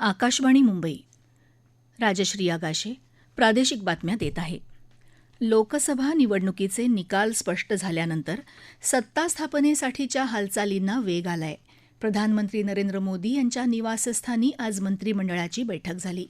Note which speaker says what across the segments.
Speaker 1: आकाशवाणी मुंबई. राजश्री आगाशे प्रादेशिक बातम्या देत आहे. लोकसभा निवडणुकीचे निकाल स्पष्ट झाल्यानंतर सत्ता स्थापनेसाठीच्या हालचालींना वेग आलाय. प्रधानमंत्री नरेंद्र मोदी यांच्या निवासस्थानी आज मंत्रिमंडळाची बैठक झाली.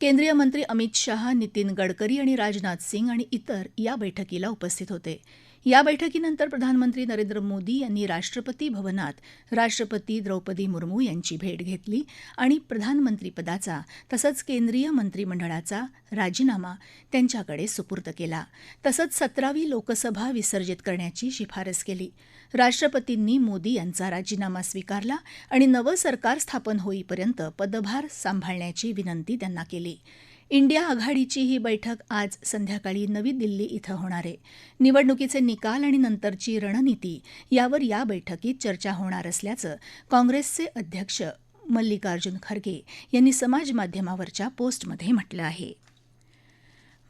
Speaker 1: केंद्रीय मंत्री अमित शहा नितीन गडकरी आणि राजनाथ सिंग आणि इतर या बैठकीला उपस्थित होते. या बैठकीनंतर प्रधानमंत्री नरेंद्र मोदी यांनी राष्ट्रपती भवनात राष्ट्रपती द्रौपदी मुर्मू यांची भेट घेतली आणि प्रधानमंत्रीपदाचा तसंच केंद्रीय मंत्रिमंडळाचा राजीनामा त्यांच्याकडे सुपूर्द केला. तसंच सतरावी लोकसभा विसर्जित करण्याची शिफारस केली. राष्ट्रपतींनी मोदी यांचा राजीनामा स्वीकारला आणि नवं सरकार स्थापन होईपर्यंत पदभार सांभाळण्याची विनंती त्यांना केली. इंडिया आघाडीची ही बैठक आज संध्याकाळी नवी दिल्ली इथं होणार आहे. निवडणुकीचे निकाल आणि नंतरची रणनीती यावर या बैठकीत चर्चा होणार असल्याचं काँग्रेसचे अध्यक्ष मल्लिकार्जुन खरगे यांनी समाजमाध्यमावरच्या पोस्टमध्ये म्हटलं आहे.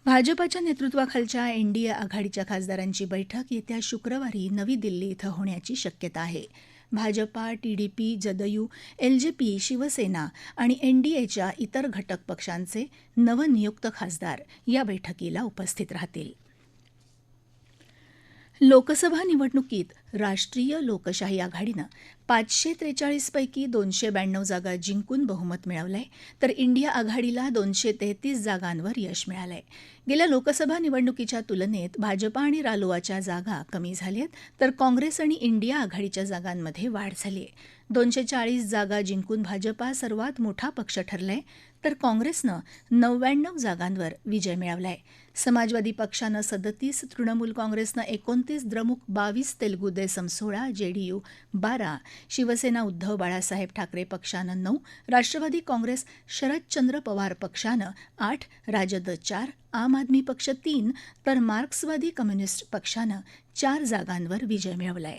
Speaker 1: भाजपाच्या नेतृत्वाखालच्या एनडीए आघाडीच्या खासदारांची बैठक येत्या शुक्रवारी नवी दिल्ली इथं होण्याची शक्यता आहे. भाजपा टीडीपी जदयू एलजेपी शिवसेना आणि एनडीएच्या इतर घटक पक्षांचे नवनियुक्त खासदार या बैठकीला उपस्थित राहतील. लोकसभा निवडणुकीत राष्ट्रीय लोकशाही आघाडीनं पाचशे त्रेचाळीसपैकी दोनशे ब्याण्णव जागा जिंकून बहुमत मिळवलंय. तर इंडिया आघाडीला दोनशे तेहतीस जागांवर यश मिळालंय. गेल्या लोकसभा निवडणुकीच्या तुलनेत भाजपा आणि रालोआच्या जागा कमी झाल्यात तर काँग्रेस आणि इंडिया आघाडीच्या जागांमध्ये वाढ झाली आहे दोनशे चाळीस जागा जिंकून भाजपा सर्वात मोठा पक्ष ठरलाय. तर काँग्रेसनं नव्याण्णव जागांवर विजय मिळवलाय. समाजवादी पक्षानं सदतीस तृणमूल काँग्रेसनं एकोणतीस द्रमुक बावीस तेलगू देसम सोळा जेडीयू बारा शिवसेना उद्धव बाळासाहेब ठाकरे पक्षानं नऊ राष्ट्रवादी काँग्रेस शरदचंद्र पवार पक्षानं आठ राजद चार आम आदमी पक्ष तीन तर मार्क्सवादी कम्युनिस्ट पक्षानं चार जागांवर विजय मिळवलाय.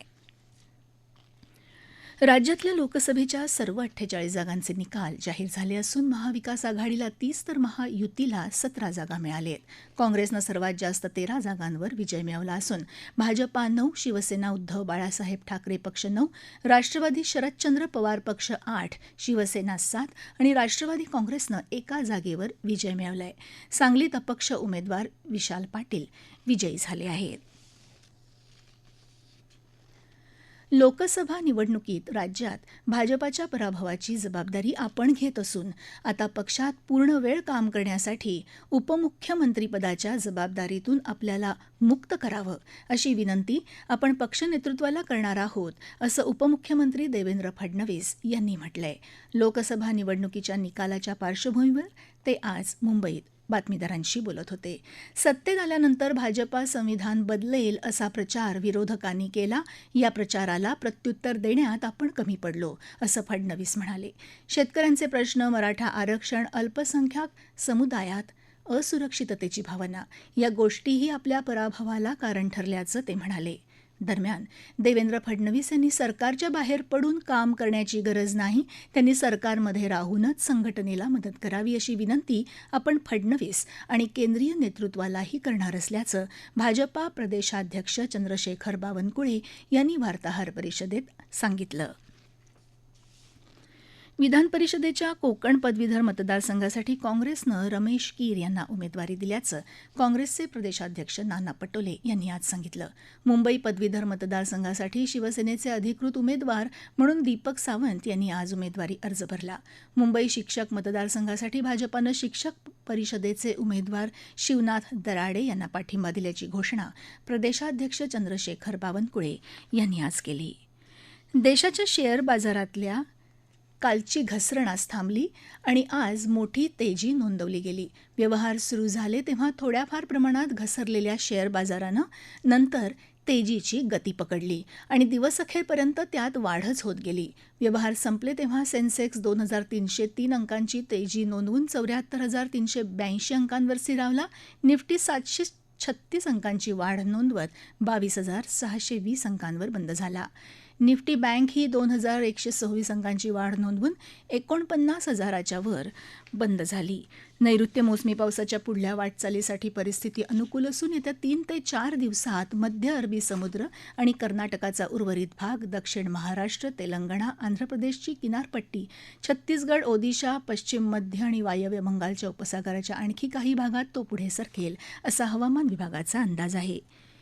Speaker 1: राज्यातल्या लोकसभेच्या सर्व अठ्ठेचाळीस जागांचे निकाल जाहीर झाले असून महाविकास आघाडीला तीस तर महायुतीला सतरा जागा मिळाल्या आहेत. काँग्रेसनं सर्वात जास्त तेरा जागांवर विजय मिळवला असून भाजपा नऊ शिवसेना उद्धव बाळासाहेब ठाकरे पक्ष नऊ राष्ट्रवादी शरदचंद्र पवार पक्ष आठ शिवसेना सात आणि राष्ट्रवादी काँग्रेसनं एका जागेवर विजय मिळवलाय. सांगलीत अपक्ष उमेदवार विशाल पाटील विजयी झाले आहेत. लोकसभा निवडणुकीत राज्यात भाजपाच्या पराभवाची जबाबदारी आपण घेत असून आता पक्षात पूर्ण वेळ काम करण्यासाठी उपमुख्यमंत्रीपदाच्या जबाबदारीतून आपल्याला मुक्त करावं अशी विनंती आपण पक्षनेतृत्वाला करणार आहोत असं उपमुख्यमंत्री देवेंद्र फडणवीस यांनी म्हटलंय. लोकसभा निवडणुकीच्या निकालाच्या पार्श्वभूमीवर ते आज मुंबईत बातमीदारांशी बोलत होते. सत्तेत आल्यानंतर भाजपा संविधान बदलेल असा प्रचार विरोधकांनी केला. या प्रचाराला प्रत्युत्तर देण्यात आपण कमी पडलो असं फडणवीस म्हणाले. शेतकऱ्यांचे प्रश्न मराठा आरक्षण अल्पसंख्याक समुदायात असुरक्षिततेची भावना या गोष्टीही आपल्या पराभवाला कारण ठरल्याचं ते म्हणाले. दरम्यान देवेंद्र फडणवीस यांनी सरकारच्या बाहेर पडून काम करण्याची गरज नाही त्यांनी सरकारमध्ये राहूनच संघटनेला मदत करावी अशी विनंती आपण फडणवीस आणि केंद्रीय नेतृत्वालाही करणार असल्याचं भाजपा प्रदेशाध्यक्ष चंद्रशेखर बावनकुळे यांनी वार्ताहर परिषदेत सांगितलं. विधान परिषदेच्या कोकण पदवीधर मतदारसंघासाठी काँग्रेसनं रमेश कीर यांना उमेदवारी दिल्याचं काँग्रेसचे प्रदेशाध्यक्ष नाना पटोले यांनी आज सांगितलं. मुंबई पदवीधर मतदारसंघासाठी शिवसेनेचे अधिकृत उमेदवार म्हणून दीपक सावंत यांनी आज उमेदवारी अर्ज भरला. मुंबई शिक्षक मतदारसंघासाठी भाजपानं शिक्षक परिषदेचे उमेदवार शिवनाथ दराडे यांना पाठिंबा दिल्याची घोषणा प्रदेशाध्यक्ष चंद्रशेखर बावनकुळे यांनी आज केली. देशाच्या शेअर बाजारातल्या कालची घसरणास थांबली आणि आज मोठी तेजी नोंदवली गेली. व्यवहार सुरू झाले तेव्हा थोड्याफार प्रमाणात घसरलेल्या शेअर बाजारानं नंतर तेजीची गती पकडली आणि दिवसअखेरपर्यंत त्यात वाढच होत गेली. व्यवहार संपले तेव्हा सेन्सेक्स दोन हजार तीनशे तीन अंकांची तेजी नोंदवून चौऱ्याहत्तर हजार तीनशे ब्याऐंशी अंकांवर स्थिरावला निफ्टी सातशे छत्तीस अंकांची वाढ नोंदवत बावीस हजार सहाशे वीस अंकांवर बंद झाला. निफ्टी बँक ही दोन हजार एकशे सव्वीस अंकांची वाढ नोंदवून एकोणपन्नास हजाराच्या वर बंद झाली. नैऋत्य मोसमी पावसाच्या पुढल्या वाटचालीसाठी परिस्थिती अनुकूल असून येत्या तीन ते चार दिवसात मध्य अरबी समुद्र आणि कर्नाटकाचा उर्वरित भाग दक्षिण महाराष्ट्र तेलंगणा आंध्र प्रदेशची किनारपट्टी छत्तीसगड ओदिशा पश्चिम मध्य आणि वायव्य बंगालच्या उपसागराच्या आणखी काही भागात तो पुढे सरकेल असा हवामान विभागाचा अंदाज आहे.